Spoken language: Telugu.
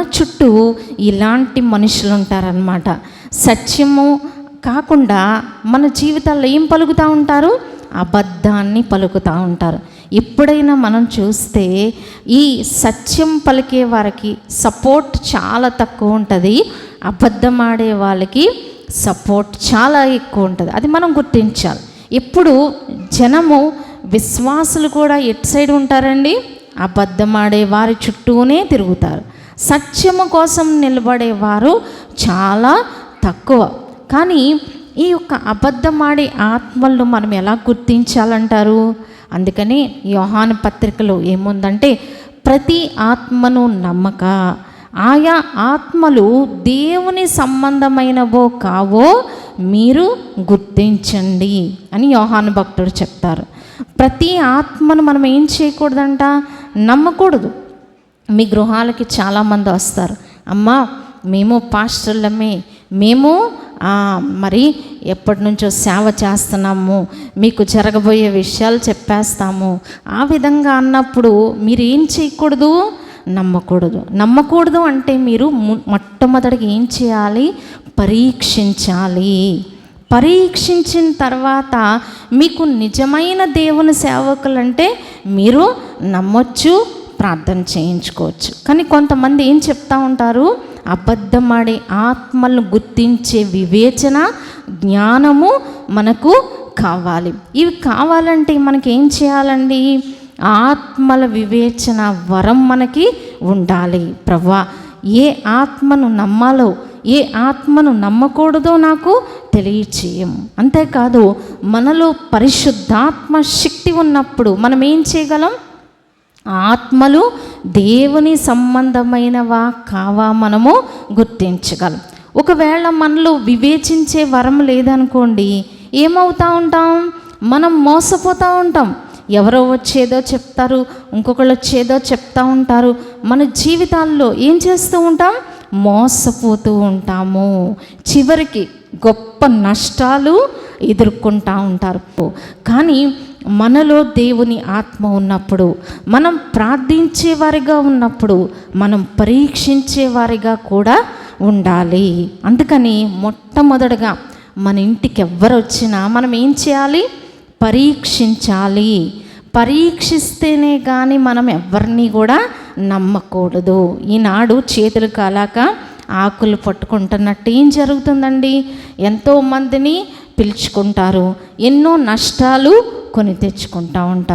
చుట్టూ ఇలాంటి మనుషులు ఉంటారనమాట సత్యము కాకుండా మన జీవితాల్లో ఏం పలుకుతూ ఉంటారు? అబద్ధాన్ని పలుకుతూ ఉంటారు. ఎప్పుడైనా మనం చూస్తే ఈ సత్యం పలికే వారికి సపోర్ట్ చాలా తక్కువ ఉంటుంది. అబద్ధం ఆడే వాళ్ళకి సపోర్ట్ చాలా ఎక్కువ ఉంటుంది. అది మనం గుర్తించాలి. ఇప్పుడు జనము విశ్వాసులు కూడా ఎటు సైడ్ ఉంటారండి? అబద్ధమాడే వారి చుట్టూనే తిరుగుతారు. సత్యము కోసం నిలబడేవారు చాలా తక్కువ. కానీ ఈ యొక్క అబద్ధమాడే ఆత్మలను మనం ఎలా గుర్తించాలంటారు? అందుకని యోహాను పత్రికలో ఏముందంటే ప్రతి ఆత్మను నమ్మక. ఆయా ఆత్మలు దేవుని సంబంధమైనవో కావో మీరు గుర్తించండి అని యోహాను భక్తుడు చెప్తారు. ప్రతి ఆత్మను మనం ఏం చేయకూడదంట? నమ్మకూడదు. మీ గృహాలకి చాలామంది వస్తారు. అమ్మా మేము పాస్టర్లమే. మేము మరి ఎప్పటి నుంచో సేవ చేస్తున్నాము. మీకు జరగబోయే విషయాలు చెప్పేస్తాము. ఆ విధంగా అన్నప్పుడు మీరు ఏం చేయకూడదు? నమ్మకూడదు. నమ్మకూడదు అంటే మీరు మొట్టమొదటిగా ఏం చేయాలి? పరీక్షించాలి. పరీక్షించిన తర్వాత మీకు నిజమైన దేవుని సేవకులంటే మీరు నమ్మొచ్చు ప్రార్థన చేయించుకోవచ్చు. కానీ కొంతమంది ఏం చెప్తా ఉంటారు? అబద్ధమాడే ఆత్మలను గుర్తించే వివేచన జ్ఞానము మనకు కావాలి. ఇవి కావాలంటే మనకి ఏం చేయాలండి? ఆత్మల వివేచన వరం మనకి ఉండాలి. ప్రవ్వా ఏ ఆత్మను నమ్మాలో ఏ ఆత్మను నమ్మకూడదో నాకు తెలియచేయం. అంతేకాదు మనలో పరిశుద్ధాత్మ శక్తి ఉన్నప్పుడు మనం ఏం చేయగలం? ఆత్మలు దేవుని సంబంధమైనవా కావా మనము గుర్తించగలం. ఒకవేళ మనలో వివేచించే వరం లేదనుకోండి ఏమవుతా ఉంటాం? మనం మోసపోతూ ఉంటాం. ఎవరో వచ్చేదో చెప్తారు ఇంకొకళ్ళు వచ్చేదో చెప్తూ ఉంటారు. మన జీవితాల్లో ఏం చేస్తూ ఉంటాం? మోసపోతూ ఉంటాము. చివరికి గొప్ప నష్టాలు ఎదుర్కొంటూ ఉంటారు. కానీ మనలో దేవుని ఆత్మ ఉన్నప్పుడు మనం ప్రార్థించే వారిగా ఉన్నప్పుడు మనం పరీక్షించే వారిగా కూడా ఉండాలి. అందుకని మొట్టమొదటగా మన ఇంటికి ఎవ్వరు వచ్చినా మనం ఏం చేయాలి? పరీక్షించాలి. పరీక్షిస్తేనే కానీ మనం ఎవరిని కూడా నమ్మకూడదు. ఈనాడు చేతులు కాలాక ఆకులు పట్టుకుంటున్నట్టు ఏం జరుగుతుందండి? ఎంతోమందిని పిలుచుకుంటారు. ఎన్నో నష్టాలు కొనుక్కొని తెచ్చుకుంటూ ఉంటారు.